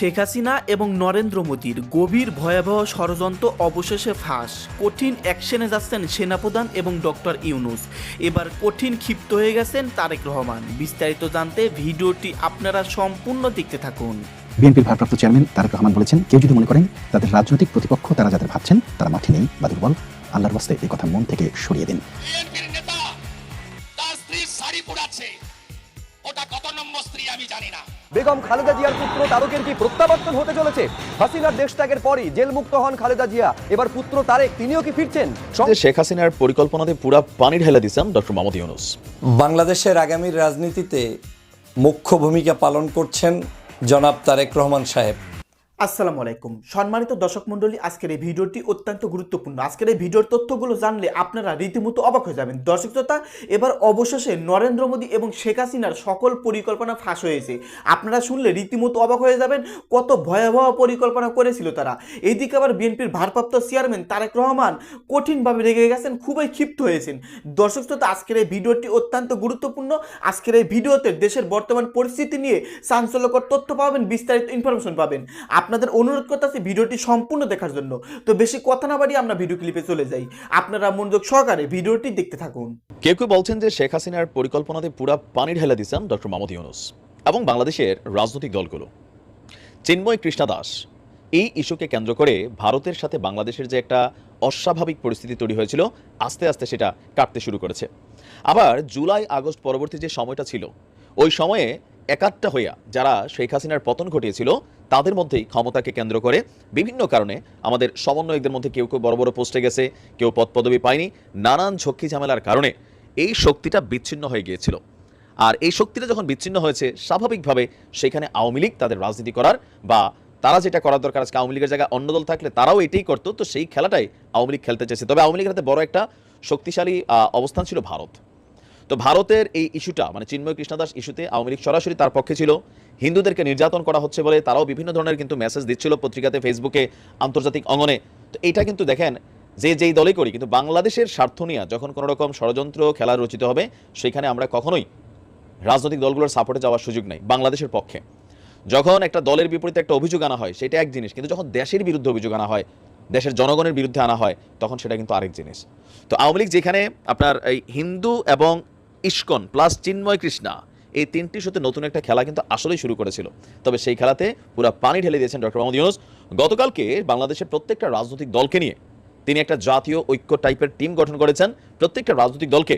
শেখ হাসিনা এবং নরেন্দ্র মোদীর গভীর ভয়াবহ ষড়যন্ত্র অবশেষে ফাঁস। কঠিন অ্যাকশনে যাচ্ছেন সেনাপ্রধান এবং ডক্টর ইউনুস। এবার কঠিন ক্ষিপ্ত হয়ে গেছেন তারেক রহমান। বিস্তারিত জানতে ভিডিওটি আপনারা সম্পূর্ণ দেখতে থাকুন। বিএনপির ভারপ্রাপ্ত চেয়ারম্যান তারেক রহমান বলেছেন কেউ যদি মনে করেন তাদের রাজনৈতিক প্রতিপক্ষ তারা যাদের ভাবছেন তারা মাঠে নেই। বা দুর্বল আল্লাহর বাস্তে এই কথা মন থেকে সরিয়ে দিন। ওটা কত নম্বর স্ত্রী আমি জানি না। বেগম খালেদা জিয়ার পুত্র তারকের কি প্রত্যাবর্তন হতে চলেছে? হাসিনার দেশ ত্যাগের পরই জেলমুক্ত হন খালেদা জিয়া। এবার পুত্র তারেক তিনিও কি ফিরছেন? শেখ হাসিনার পরিকল্পনাতে পুরা পানি ঢেলে দিচ্ছেন ডক্টর মোহাম্মদ ইউনুস। বাংলাদেশের আগামীর রাজনীতিতে মুখ্য ভূমিকা পালন করছেন জনাব তারেক রহমান সাহেব। আসসালামু আলাইকুম। সম্মানিত দর্শক মণ্ডলী, আজকের এই ভিডিওটি অত্যন্ত গুরুত্বপূর্ণ। আজকের এই ভিডিওর তথ্যগুলো জানলে আপনারা রীতিমতো অবাক হয়ে যাবেন। দর্শক এবার অবশেষে নরেন্দ্র মোদী এবং শেখ হাসিনার সকল পরিকল্পনা ফাঁস হয়েছে। আপনারা শুনলে রীতিমতো অবাক হয়ে যাবেন কত ভয়াবহ পরিকল্পনা করেছিল তারা। এইদিকে আবার বিএনপির ভারপ্রাপ্ত চেয়ারম্যান তারেক রহমান কঠিনভাবে রেগে গেছেন, খুবই ক্ষিপ্ত হয়েছেন। দর্শক আজকের এই ভিডিওটি অত্যন্ত গুরুত্বপূর্ণ। আজকের এই ভিডিওতে দেশের বর্তমান পরিস্থিতি নিয়ে চাঞ্চল্যকর তথ্য পাবেন, বিস্তারিত ইনফরমেশন পাবেন। আপনাদের অনুরোধ করতেছি ভিডিওটি সম্পূর্ণ দেখার জন্য। তো বেশি কথা না বাড়িয়ে আমরা ভিডিও ক্লিপে চলে যাই। আপনারা মনোযোগ সহকারে ভিডিওটি দেখতে থাকুন। কেউ কেউ বলছেন যে শেখ হাসিনার পরিকল্পনাতে পুরা পানি ঢেলে দিচ্ছেন ডক্টর মোহাম্মদ ইউনুস এবং বাংলাদেশের রাজনৈতিক দলগুলো। চিন্ময় কৃষ্ণা দাস, এই ইস্যুকে কেন্দ্র করে ভারতের সাথে বাংলাদেশের যে একটা অস্বাভাবিক পরিস্থিতি তৈরি হয়েছিল, আস্তে আস্তে সেটা কাটতে শুরু করেছে। আবার জুলাই আগস্ট পরবর্তী যে সময়টা ছিল, ওই সময়ে একাত্তা হইয়া যারা শেখ হাসিনার পতন ঘটিয়েছিল, তাদের মধ্যেই ক্ষমতাকে কেন্দ্র করে বিভিন্ন কারণে আমাদের সমন্বয়কদের মধ্যে কেউ কেউ বড় বড় পোস্টে গেছে, কেউ পদ পদবি পায়নি, নানান ঝক্কি ঝামেলার কারণে এই শক্তিটা বিচ্ছিন্ন হয়ে গিয়েছিল। আর এই শক্তিটা যখন বিচ্ছিন্ন হয়েছে, স্বাভাবিকভাবে সেখানে আওয়ামী লীগ তাদের রাজনীতি করার বা তারা যেটা করার দরকার আজকে আওয়ামী লীগের জায়গায় অন্য দল থাকলে তারাও এটাই করতো, তো সেই খেলাটাই আওয়ামী লীগ খেলতে চেয়েছে। তবে আওয়ামী লীগের হাতে বড় একটা শক্তিশালী অবস্থান ছিল ভারত। তো ভারতের এই ইস্যুটা মানে চিন্ময় কৃষ্ণদাস ইস্যুতে আওয়ামী লীগ সরাসরি তার পক্ষে ছিল। হিন্দুদেরকে নির্যাতন করা হচ্ছে বলে তারাও বিভিন্ন ধরনের কিন্তু মেসেজ দিচ্ছিল পত্রিকাতে ফেসবুকে আন্তর্জাতিক অঙ্গনে। তো এটা কিন্তু দেখেন, যে যেই দলে করি, কিন্তু বাংলাদেশের স্বার্থ নিয়ে যখন কোনো রকম ষড়যন্ত্র, খেলা রচিত হবে, সেখানে আমরা কখনোই রাজনৈতিক দলগুলোর সাপোর্টে যাওয়ার সুযোগ নেই, বাংলাদেশের পক্ষে। যখন একটা দলের বিপরীতে একটা অভিযোগ আনা হয়, সেটা এক জিনিস, কিন্তু যখন দেশের বিরুদ্ধে অভিযোগ আনা হয়, দেশের জনগণের বিরুদ্ধে আনা হয়, তখন সেটা কিন্তু আরেক জিনিস। তো আওয়ামী লীগ যেখানে আপনার এই হিন্দু এবং ইস্কন প্লাস চিন্ময় কৃষ্ণা। এই তিনটি সাথে নতুন একটা খেলা কিন্তু আসলেই শুরু করেছিল। তবে সেই খেলাতে পুরো পানি ঢেলে দিয়েছেন ডক্টর মোহাম্মদ ইউনুস। গতকালকে বাংলাদেশের প্রত্যেকটা রাজনৈতিক দলকে নিয়ে তিনি একটা জাতীয় ঐক্য টাইপের টিম গঠন করেছেন। প্রত্যেকটা রাজনৈতিক দলকে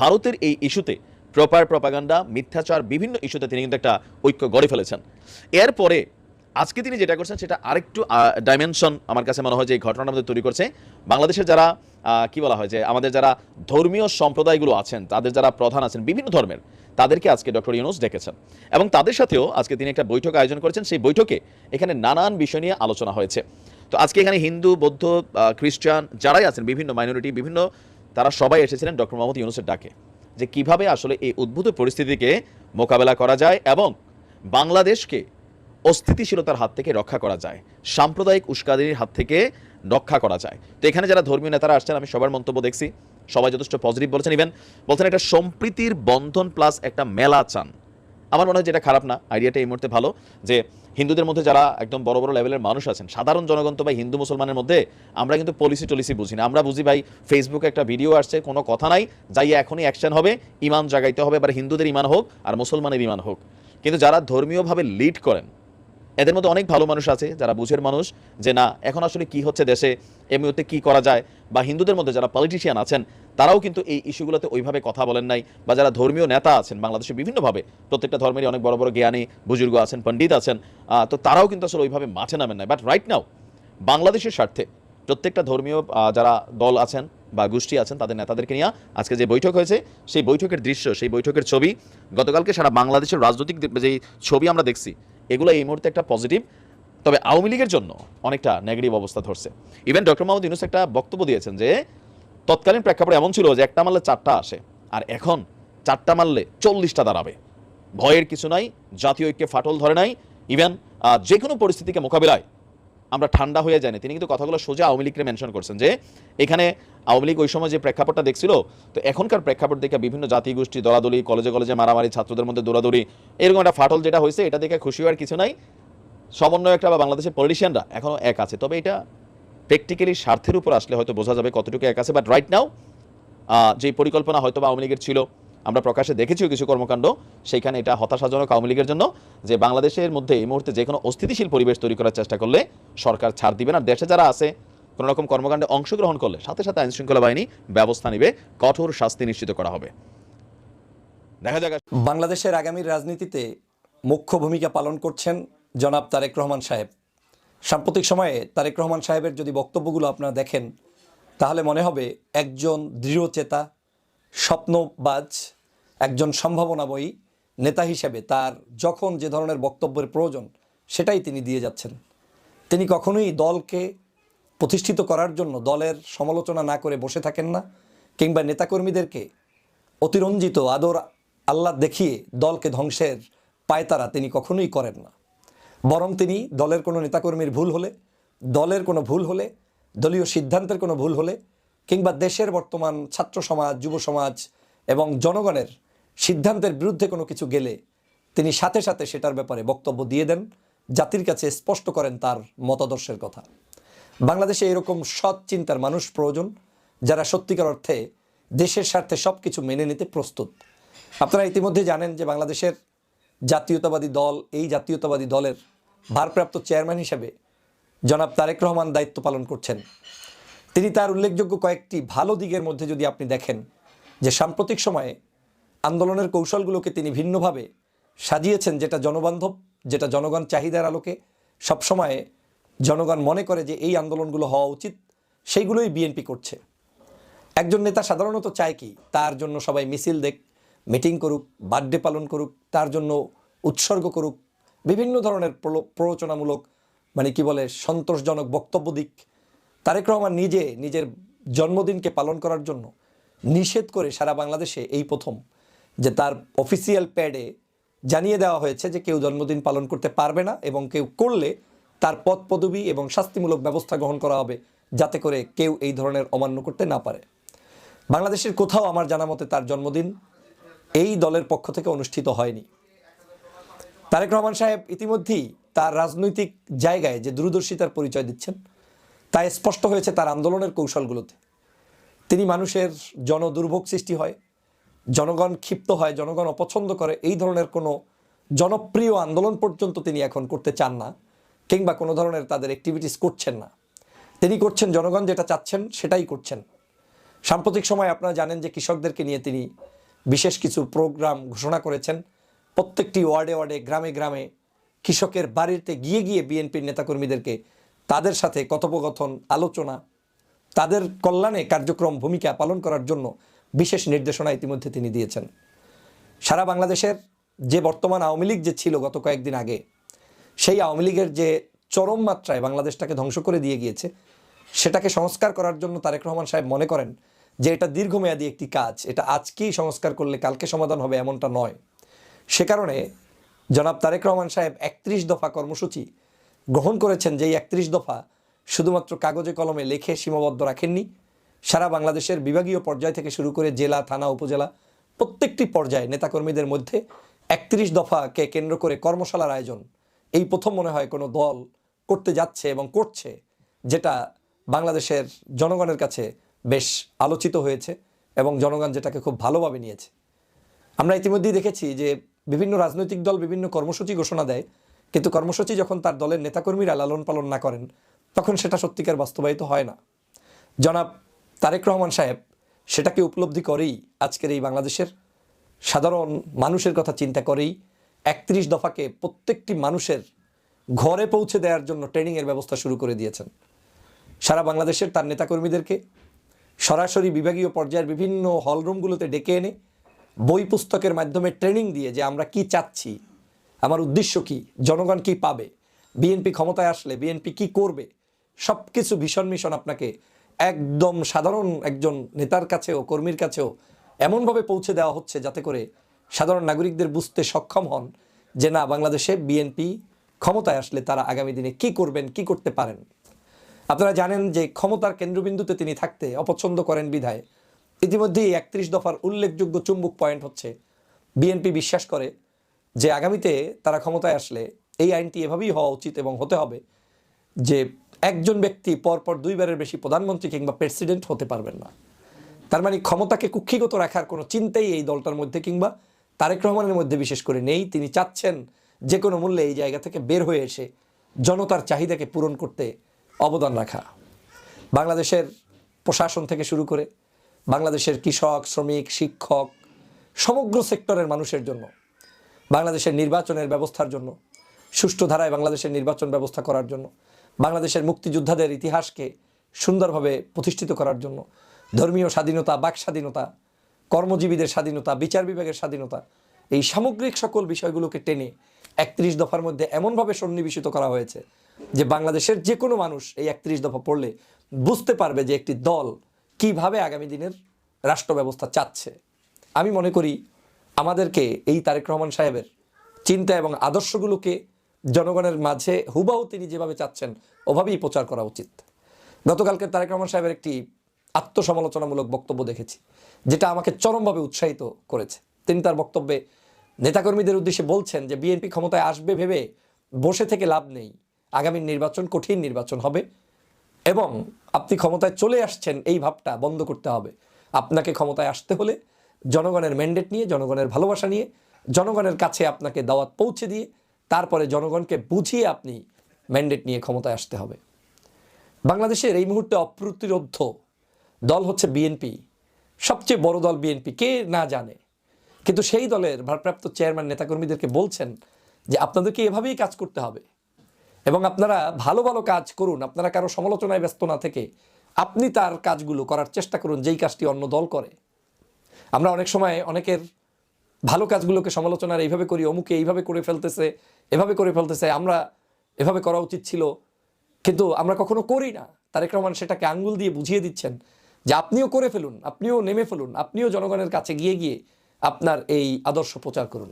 ভারতের এই ইস্যুতে প্রপার প্রপাগান্ডা, মিথ্যাচার, বিভিন্ন ইস্যুতে তিনি কিন্তু একটা ঐক্য গড়ে ফেলেছেন। এরপরে আজকে তিনি যেটা করছেন সেটা আরেকটু ডাইমেনশন আমার কাছে মনে হয় যে এই ঘটনাটা আমাদের তৈরি করছে। বাংলাদেশের যারা কি বলা হয় যে আমাদের যারা ধর্মীয় সম্প্রদায়গুলো আছেন, তাদের যারা প্রধান আছেন, বিভিন্ন ধর্মের, তাদেরকে আজকে ডক্টর ইউনুস ডেকেছেন। এবং তাদের সাথেও আজকে তিনি একটা বৈঠক আয়োজন করেছেন। সেই বৈঠকে এখানে নানান বিষয় নিয়ে আলোচনা হয়েছে। তো আজকে এখানে হিন্দু, বৌদ্ধ খ্রিস্টান যারাই আছেন, বিভিন্ন মাইনরিটি বিভিন্ন, তারা সবাই এসেছিলেন ডক্টর মোহাম্মদ ইউনুসের ডাকে। যে কীভাবে আসলে এই উদ্ভূত পরিস্থিতিকে মোকাবেলা করা যায় এবং বাংলাদেশকে অস্থিতিশীলতার হাত থেকে রক্ষা করা যায়। সাম্প্রদায়িক উস্কাদির হাত থেকে রক্ষা করা যায়। তো এখানে যারা ধর্মীয় নেতারা আসছেন, আমি সবার মন্তব্য দেখছি। সবাই যথেষ্ট পজিটিভ বলেছেন। ইভেন বলছেন একটা সম্প্রীতির বন্ধন প্লাস একটা মেলা চান। আমার মনে হয় যেটা খারাপ না। আইডিয়াটা এই মুহূর্তে ভালো যে হিন্দুদের মধ্যে যারা একদম বড় বড় লেভেলের মানুষ আছেন, সাধারণ জনগণ তো ভাই হিন্দু মুসলমানের মধ্যে আমরা কিন্তু পলিসি টলিসি বুঝি না। আমরা বুঝি ভাই ফেসবুকে একটা ভিডিও আসছে, কোনো কথা নাই, যাইয়া এখনই অ্যাকশন হবে ইমান জাগাইতে হবে, এবার হিন্দুদের ইমান হোক আর মুসলমানের ইমান হোক। কিন্তু যারা ধর্মীয়ভাবে লিড করেন এদের মধ্যে অনেক ভালো মানুষ আছে, যারা বুঝের মানুষ, যে না, এখন আসলে কি হচ্ছে দেশে এই মুহূর্তে কি করা যায়, বা হিন্দুদের মধ্যে যারা পলিটিশিয়ান আছেন, তারাও কিন্তু এই ইস্যুগুলোতে ওইভাবে কথা বলেন নাই, বা যারা ধর্মীয় নেতা আছেন বাংলাদেশে বিভিন্নভাবে, প্রত্যেকটা ধর্মেরই অনেক বড় বড় জ্ঞানী, বুজুর্গ আছেন, পণ্ডিত আছেন তো তারাও কিন্তু আসলে ওইভাবে মাঠে নামেন নাই। বাট রাইট নাও বাংলাদেশের স্বার্থে প্রত্যেকটা ধর্মীয় যারা দল আছেন বা গোষ্ঠী আছেন, তাদের নেতাদেরকে নিয়ে আজকে যে বৈঠক হয়েছে, সেই বৈঠকের দৃশ্য, সেই বৈঠকের ছবি, গতকালকে সারা বাংলাদেশের রাজনৈতিক যে- যে ছবি আমরা দেখছি এগুলো এই মুহূর্তে একটা পজিটিভ তবে আওয়ামী লীগের জন্য অনেকটা নেগেটিভ অবস্থা ধরছে। ইভেন ডক্টর মাহমুদ ইউনুস একটা বক্তব্য দিয়েছেন যে, তৎকালীন প্রেক্ষাপটে এমন ছিল যে একটা মারলে চারটা আসে, আর এখন চারটা মারলে চল্লিশটা দাঁড়াবে। ভয়ের কিছু নাই, জাতীয় ঐক্যে ফাটল ধরে নাই ইভেন যে কোনো পরিস্থিতিকে মোকাবিলায় আমরা ঠান্ডা হয়ে যায়নি। তিনি কিন্তু কথাগুলো সোজা আওয়ামী লীগকে মেনশন করছেন যে, এখানে আওয়ামী লীগ ওই সময় যে প্রেক্ষাপটটা দেখছিল, তো এখনকার প্রেক্ষাপট দেখে বিভিন্ন জাতি গোষ্ঠী দলাদলি, কলেজে কলেজে মারামারি, ছাত্রদের মধ্যে দৌড়াদৌড়ি, এরকম একটা ফাটল যেটা হয়েছে, এটা দেখে খুশি হওয়ার কিছু নাই। সমন্বয়করা বা বাংলাদেশের পলিটিশিয়ানরা এখনও এক আছে। তবে এটা প্র্যাকটিক্যালি স্বার্থের উপর আসলে হয়তো বোঝা যাবে কতটুকু এক আছে। বাট রাইট নাও যে পরিকল্পনা হয়তো বা আওয়ামী লীগের ছিল আমরা প্রকাশ্যে দেখেছিও কিছু কর্মকাণ্ড, সেইখানে এটা হতাশাজনক আওয়ামী লীগের জন্য, যে বাংলাদেশের মধ্যে এই মুহূর্তে যে কোনো অস্থিতিশীল পরিবেশ তৈরি করার চেষ্টা করলে সরকার ছাড় দিবে না। দেশে যারা আছে, কোনো রকম কর্মকাণ্ডে অংশগ্রহণ করলে, সাথে সাথে আইন শৃঙ্খলা বাহিনী ব্যবস্থা নেবে, কঠোর শাস্তি নিশ্চিত করা হবে। দেখা যাক। বাংলাদেশের আগামীর রাজনীতিতে মুখ্য ভূমিকা পালন করছেন জনাব তারেক রহমান সাহেব। সাম্প্রতিক সময়ে তারেক রহমান সাহেবের যদি বক্তব্যগুলো আপনারা দেখেন, তাহলে মনে হবে একজন দৃঢ়চেতা, স্বপ্নবাজ একজন সম্ভাবনা সম্ভাবনাময়ী নেতা হিসেবে তার যখন যে ধরনের বক্তব্যের প্রয়োজন, সেটাই তিনি দিয়ে যাচ্ছেন। তিনি কখনোই দলকে প্রতিষ্ঠিত করার জন্য দলের সমালোচনা না করে বসে থাকেন না, কিংবা নেতাকর্মীদেরকে অতিরঞ্জিত আদর আল্লাহ দেখিয়ে দলকে ধ্বংসের পায়তারা তিনি কখনোই করেন না। বরং তিনি দলের কোনো নেতাকর্মীর ভুল হলে, দলের কোনো ভুল হলে, দলীয় সিদ্ধান্তের কোনো ভুল হলে, কিংবা দেশের বর্তমান ছাত্র সমাজ, যুব সমাজ এবং জনগণের সিদ্ধান্তের বিরুদ্ধে কোনো কিছু গেলে তিনি সাথে সাথে সেটার ব্যাপারে বক্তব্য দিয়ে দেন, জাতির কাছে স্পষ্ট করেন তার মতাদর্শের কথা। বাংলাদেশে এরকম সৎ চিন্তার মানুষ প্রয়োজন, যারা সত্যিকার অর্থে দেশের স্বার্থে সব কিছু মেনে নিতে প্রস্তুত। আপনারা ইতিমধ্যে জানেন যে বাংলাদেশের জাতীয়তাবাদী দল, এই জাতীয়তাবাদী দলের ভারপ্রাপ্ত চেয়ারম্যান হিসেবে জনাব তারেক রহমান দায়িত্ব পালন করছেন। তিনি তার উল্লেখযোগ্য কয়েকটি ভালো দিকের মধ্যে যদি আপনি দেখেন, যে সাম্প্রতিক সময়ে আন্দোলনের কৌশলগুলোকে তিনি ভিন্নভাবে সাজিয়েছেন, যেটা জনবান্ধব, যেটা জনগণ চাহিদার আলোকে সবসময় জনগণ মনে করে যে এই আন্দোলনগুলো হওয়া উচিত, সেইগুলোই বিএনপি করছে। একজন নেতা সাধারণত চায় কি, তার জন্য সবাই মিছিল দেখ, মিটিং করুক, বার্থডে পালন করুক, তার জন্য উৎসর্গ করুক, বিভিন্ন ধরনের প্ররোচনামূলক মানে কি বলে, সন্তোষজনক বক্তব্য দিক। তারেক রহমান নিজে নিজের জন্মদিনকে পালন করার জন্য নিষেধ করে সারা বাংলাদেশে এই প্রথম যে তার অফিসিয়াল প্যাডে জানিয়ে দেওয়া হয়েছে যে কেউ জন্মদিন পালন করতে পারবে না এবং কেউ করলে তার পদ পদবি এবং শাস্তিমূলক ব্যবস্থা গ্রহণ করা হবে যাতে করে কেউ এই ধরনের অমান্য করতে না পারে। বাংলাদেশের কোথাও আমার জানা মতে তার জন্মদিন এই দলের পক্ষ থেকে অনুষ্ঠিত হয়নি। তারেক রহমান সাহেব ইতিমধ্যেই তার রাজনৈতিক জায়গায় যে দূরদর্শিতার পরিচয় দিচ্ছেন, তা স্পষ্ট হয়েছে তার আন্দোলনের কৌশলগুলোতে। তিনি মানুষের জনদুর্ভোগ সৃষ্টি হয় জনগণ ক্ষিপ্ত হয়, জনগণ অপছন্দ করে, এই ধরনের কোনো জনপ্রিয় আন্দোলন পর্যন্ত তিনি এখন করতে চান না কিংবা কোনো ধরনের তাদের অ্যাক্টিভিটিস করছেন না। তিনি করছেন, জনগণ যেটা চাচ্ছেন সেটাই করছেন। সাম্প্রতিক সময় আপনারা জানেন যে কৃষকদেরকে নিয়ে তিনি বিশেষ কিছু প্রোগ্রাম ঘোষণা করেছেন। প্রত্যেকটি ওয়ার্ডে ওয়ার্ডে, গ্রামে গ্রামে কৃষকের বাড়িতে গিয়ে গিয়ে বিএনপির নেতাকর্মীদেরকে তাদের সাথে কথোপকথন, আলোচনা, তাদের কল্যাণে কার্যক্রম, ভূমিকা পালন করার জন্য বিশেষ নির্দেশনা ইতিমধ্যে তিনি দিয়েছেন। সারা বাংলাদেশের যে বর্তমান আওয়ামী লীগ যে ছিল গত কয়েকদিন আগে, সেই আওয়ামী লীগের যে চরম মাত্রায় বাংলাদেশটাকে ধ্বংস করে দিয়ে গিয়েছে, সেটাকে সংস্কার করার জন্য তারেক রহমান সাহেব মনে করেন যে এটা দীর্ঘমেয়াদী একটি কাজ, এটা আজকেই সংস্কার করলে কালকে সমাধান হবে এমনটা নয়। সে কারণে জনাব তারেক রহমান সাহেব একত্রিশ দফা কর্মসূচি গ্রহণ করেছেন, যেই একত্রিশ দফা শুধুমাত্র কাগজে কলমে লেখে সীমাবদ্ধ রাখেননি। সারা বাংলাদেশের বিভাগীয় পর্যায় থেকে শুরু করে জেলা, থানা, উপজেলা প্রত্যেকটি পর্যায়ে নেতাকর্মীদের মধ্যে একত্রিশ দফাকে কেন্দ্র করে কর্মশালার আয়োজন। এই প্রথম মনে হয় কোনো দল করতে যাচ্ছে এবং করছে, যেটা বাংলাদেশের জনগণের কাছে বেশ আলোচিত হয়েছে এবং জনগণ যেটাকে খুব ভালোভাবে নিয়েছে। আমরা ইতিমধ্যেই দেখেছি যে বিভিন্ন রাজনৈতিক দল বিভিন্ন কর্মসূচি ঘোষণা দেয়, কিন্তু কর্মসূচি যখন তার দলের নেতাকর্মীরা লালন পালন না করেন, তখন সেটা সত্যিকার বাস্তবায়িত হয় না। জনাব তারেক রহমান সাহেব সেটাকে উপলব্ধি করেই আজকের এই বাংলাদেশের সাধারণ মানুষের কথা চিন্তা করেই একত্রিশ দফাকে প্রত্যেকটি মানুষের ঘরে পৌঁছে দেওয়ার জন্য ট্রেনিংয়ের ব্যবস্থা শুরু করে দিয়েছেন। সারা বাংলাদেশের তার নেতাকর্মীদেরকে সরাসরি বিভাগীয় পর্যায়ের বিভিন্ন হলরুমগুলোতে ডেকে এনে বই পুস্তকের মাধ্যমে ট্রেনিং দিয়ে যে আমরা কি চাচ্ছি, আমার উদ্দেশ্য কি, জনগণ কি পাবে, বিএনপি ক্ষমতায় আসলে বিএনপি কি করবে সব কিছু ভীষণ মিশন আপনাকে একদম সাধারণ একজন নেতার কাছেও, কর্মীর কাছেও এমনভাবে পৌঁছে দেওয়া হচ্ছে যাতে করে সাধারণ নাগরিকদের বুঝতে সক্ষম হন যে না, বাংলাদেশে বিএনপি ক্ষমতায় আসলে তারা আগামী দিনে কি করবেন, কি করতে পারেন। আপনারা জানেন যে ক্ষমতার কেন্দ্রবিন্দুতে তিনি থাকতে অপছন্দ করেন বিধায়। ইতিমধ্যেই একত্রিশ দফার উল্লেখযোগ্য চুম্বক পয়েন্ট হচ্ছে, বিএনপি বিশ্বাস করে যে আগামীতে তারা ক্ষমতায় আসলে এই আইনটি এভাবেই হওয়া উচিত এবং হতে হবে যে একজন ব্যক্তি পরপর দুইবারের বেশি প্রধানমন্ত্রী কিংবা প্রেসিডেন্ট হতে পারবেন না। তার মানে ক্ষমতাকে কুক্ষিগত রাখার কোনো চিন্তাই এই দলটার মধ্যে কিংবা তারেক রহমানের মধ্যে বিশেষ করে নেই। তিনি চাচ্ছেন যে কোনো মূল্যে এই জায়গা থেকে বের হয়ে এসে জনতার চাহিদাকে পূরণ করতে অবদান রাখা। বাংলাদেশের প্রশাসন থেকে শুরু করে বাংলাদেশের কৃষক, শ্রমিক, শিক্ষক, সমগ্র সেক্টরের মানুষের জন্য, বাংলাদেশের নির্বাচনের ব্যবস্থার জন্য, সুষ্ঠু ধারায় বাংলাদেশের নির্বাচন ব্যবস্থা করার জন্য বাংলাদেশের মুক্তিযোদ্ধাদের ইতিহাসকে সুন্দরভাবে প্রতিষ্ঠিত করার জন্য। ধর্মীয় স্বাধীনতা, বাক স্বাধীনতা, কর্মজীবীদের স্বাধীনতা, বিচার বিভাগের স্বাধীনতা, এই সামগ্রিক সকল বিষয়গুলোকে টেনে একত্রিশ দফার মধ্যে এমনভাবে সন্নিবেশিত করা হয়েছে যে বাংলাদেশের যে কোনো মানুষ এই একত্রিশ দফা পড়লে বুঝতে পারবে যে একটি দল কীভাবে আগামী দিনের রাষ্ট্র ব্যবস্থা চাচ্ছে। আমি মনে করি আমাদেরকে এই তারেক রহমান সাহেবের চিন্তা এবং আদর্শগুলোকে জনগণের মাঝে হুবাহু তিনি যেভাবে চাচ্ছেন, ওভাবেই প্রচার করা উচিত। গতকালকে তারেক রহমান সাহেবের একটি আত্মসমালোচনামূলক বক্তব্য দেখেছি, যেটা আমাকে চরমভাবে উৎসাহিত করেছে। তিনি তার বক্তব্যে নেতাকর্মীদের উদ্দেশ্যে বলছেন যে, বিএনপি ক্ষমতায় আসবে ভেবে বসে থেকে লাভ নেই। আগামী নির্বাচন কঠিন নির্বাচন হবে এবং আপনি ক্ষমতায় চলে আসছেন, এই ভাবটা বন্ধ করতে হবে। আপনাকে ক্ষমতায় আসতে হলে জনগণের ম্যান্ডেট নিয়ে, জনগণের ভালোবাসা নিয়ে, জনগণের কাছে আপনাকে দাওয়াত পৌঁছে দিয়ে তারপরে জনগণকে বুঝিয়ে আপনি ম্যান্ডেট নিয়ে ক্ষমতায় আসতে হবে। বাংলাদেশের এই মুহূর্তে অপ্রতিরোধ দল হচ্ছে বিএনপি সবচেয়ে বড় দল বিএনপি কে না জানে। কিন্তু সেই দলের ভারপ্রাপ্ত চেয়ারম্যান নেতাকর্মীদেরকে বলছেন যে আপনাদেরকে এভাবেই কাজ করতে হবে। এবং আপনারা ভালো ভালো কাজ করুন। আপনারা কারও সমালোচনায় ব্যস্ত না থেকে আপনি তার কাজগুলো করার চেষ্টা করুন, যেই কাজটি অন্য দল করে। আমরা অনেক সময় অনেকের ভালো কাজগুলোকে সমালোচনার এইভাবে করি, অমুকে এইভাবে করে ফেলতেছে, এভাবে করে ফেলতেছে, আমরা এভাবে করা উচিত ছিল। কিন্তু আমরা কখনো করি না। তারেক রহমান সেটাকে আঙ্গুল দিয়ে বুঝিয়ে দিচ্ছেন যে আপনিও করে ফেলুন, আপনিও নেমে ফেলুন, আপনিও জনগণের কাছে গিয়ে গিয়ে আপনার এই আদর্শ প্রচার করুন।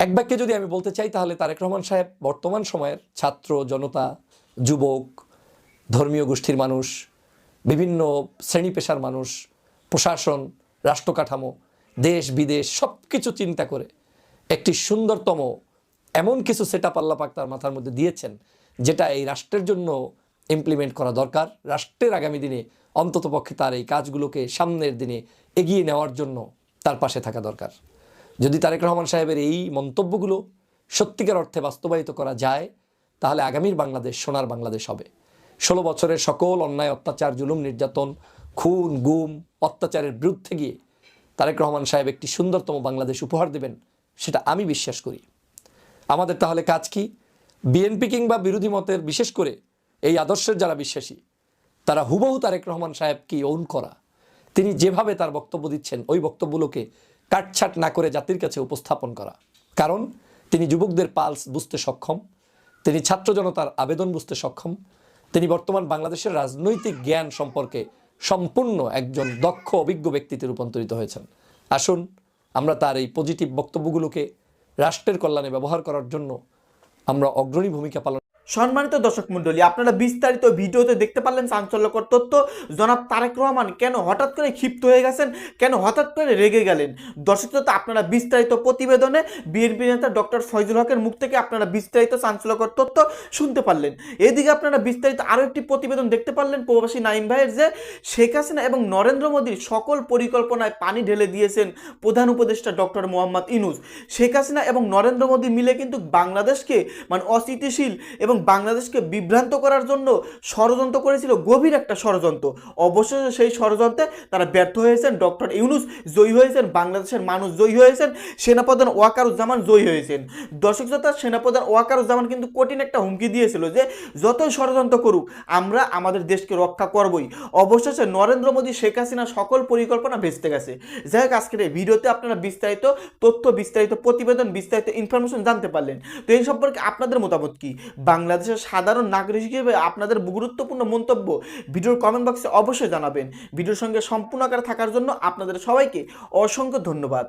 এক বাক্যে যদি আমি বলতে চাই, তাহলে তারেক রহমান সাহেব বর্তমান সময়ের ছাত্র, জনতা, যুবক, ধর্মীয় গোষ্ঠীর মানুষ, বিভিন্ন শ্রেণি পেশার মানুষ, প্রশাসন রাষ্ট্র কাঠামো দেশ, বিদেশ সব কিছু চিন্তা করে একটি সুন্দরতম এমন কিছু সেট আপ আল্লাপাক তার মাথার মধ্যে দিয়েছেন, যেটা এই রাষ্ট্রের জন্য ইমপ্লিমেন্ট করা দরকার। রাষ্ট্রের আগামী দিনে অন্ততপক্ষে তার এই কাজগুলোকে সামনের দিনে এগিয়ে নেওয়ার জন্য তার পাশে থাকা দরকার। যদি তারেক রহমান সাহেবের এই মন্তব্যগুলো সত্যিকার অর্থে বাস্তবায়িত করা যায়, তাহলে আগামীর বাংলাদেশ সোনার বাংলাদেশ হবে। ষোলো বছরের সকল অন্যায়, অত্যাচার, জুলুম, নির্যাতন, খুন, গুম, অত্যাচারের বিরুদ্ধে গিয়ে তারেক রহমান সাহেব একটি সুন্দরতম বাংলাদেশ উপহার দেবেন, সেটা আমি বিশ্বাস করি। আমাদের তাহলে কাজ কি? বিএনপি কিংবা বিরোধী মতের, বিশেষ করে এই আদর্শের যারা বিশ্বাসী, তারা হুবহু তারেক রহমান সাহেবকে ওন করা। তিনি যেভাবে তার বক্তব্য দিচ্ছেন, ওই বক্তব্যগুলোকে কাটছাট না করে জাতির কাছে উপস্থাপন করা। কারণ তিনি যুবকদের পালস বুঝতে সক্ষম, তিনি ছাত্র জনতার আবেদন বুঝতে সক্ষম, তিনি বর্তমান বাংলাদেশের রাজনৈতিক জ্ঞান সম্পর্কে সম্পূর্ণ একজন দক্ষ, অভিজ্ঞ ব্যক্তিতে রূপান্তরিত হয়েছেন। আসুন, আমরা তার এই পজিটিভ বক্তব্যগুলোকে রাষ্ট্রের কল্যাণে ব্যবহার করার জন্য আমরা অগ্রণী ভূমিকা পালন সম্মানিত দর্শক মন্ডলী আপনারা বিস্তারিত ভিডিওতে দেখতে পারলেন চাঞ্চল্যকর তথ্য। জনাব তারেক রহমান কেন হঠাৎ করে ক্ষিপ্ত হয়ে গেছেন? কেন হঠাৎ করে রেগে গেলেন? দর্শক শ্রোতা, আপনারা বিস্তারিত প্রতিবেদনে বিএনপি নেতা ডক্টর ফয়জুল হকের মুখ থেকে আপনারা বিস্তারিত চাঞ্চল্যকর তথ্য শুনতে পারলেন। এদিকে আপনারা বিস্তারিত আরও একটি প্রতিবেদন দেখতে পারলেন প্রবাসী নাইম ভাইয়ের যে শেখ হাসিনা এবং নরেন্দ্র মোদীর সকল পরিকল্পনায় পানি ঢেলে দিয়েছেন প্রধান উপদেষ্টা ডক্টর মোহাম্মদ ইনুস। শেখ হাসিনা এবং নরেন্দ্র মোদী মিলে কিন্তু বাংলাদেশকে মানে অস্থিতিশীল এবং বাংলাদেশকে বিভ্রান্ত করার জন্য ষড়যন্ত্র করেছিল গভীর একটা ষড়যন্ত্র। অবশেষে সেই ষড়যন্ত্রে তারা ব্যর্থ হয়েছেন, ডক্টর ইউনুস জয়ী হয়েছেন, বাংলাদেশের মানুষ জয়ী হয়েছেন, সেনাপ্রধান ওয়াকারুজ্জামান জয়ী হয়েছেন। দর্শক শ্রোতা, সেনাপ্রধান ওয়াকারুজ্জামান কিন্তু কঠিন একটা হুমকি দিয়েছিল যে, যতই ষড়যন্ত্র করুক, আমরা আমাদের দেশকে রক্ষা করবই। অবশেষে নরেন্দ্র মোদী, শেখ হাসিনা সকল পরিকল্পনা ভেস্তে গেছে। যাই হোক, আজকের এই ভিডিওতে আপনারা বিস্তারিত তথ্য, বিস্তারিত প্রতিবেদন, বিস্তারিত ইনফরমেশন জানতে পারলেন। তো এই সম্পর্কে আপনাদের মতামত কি? বাংলাদেশের সাধারণ নাগরিক হিসেবে আপনাদের গুরুত্বপূর্ণ মন্তব্য ভিডিওর কমেন্ট বক্সে অবশ্যই জানাবেন। ভিডিওর সঙ্গে সম্পূর্ণ আকারে থাকার জন্য আপনাদের সবাইকে অসংখ্য ধন্যবাদ।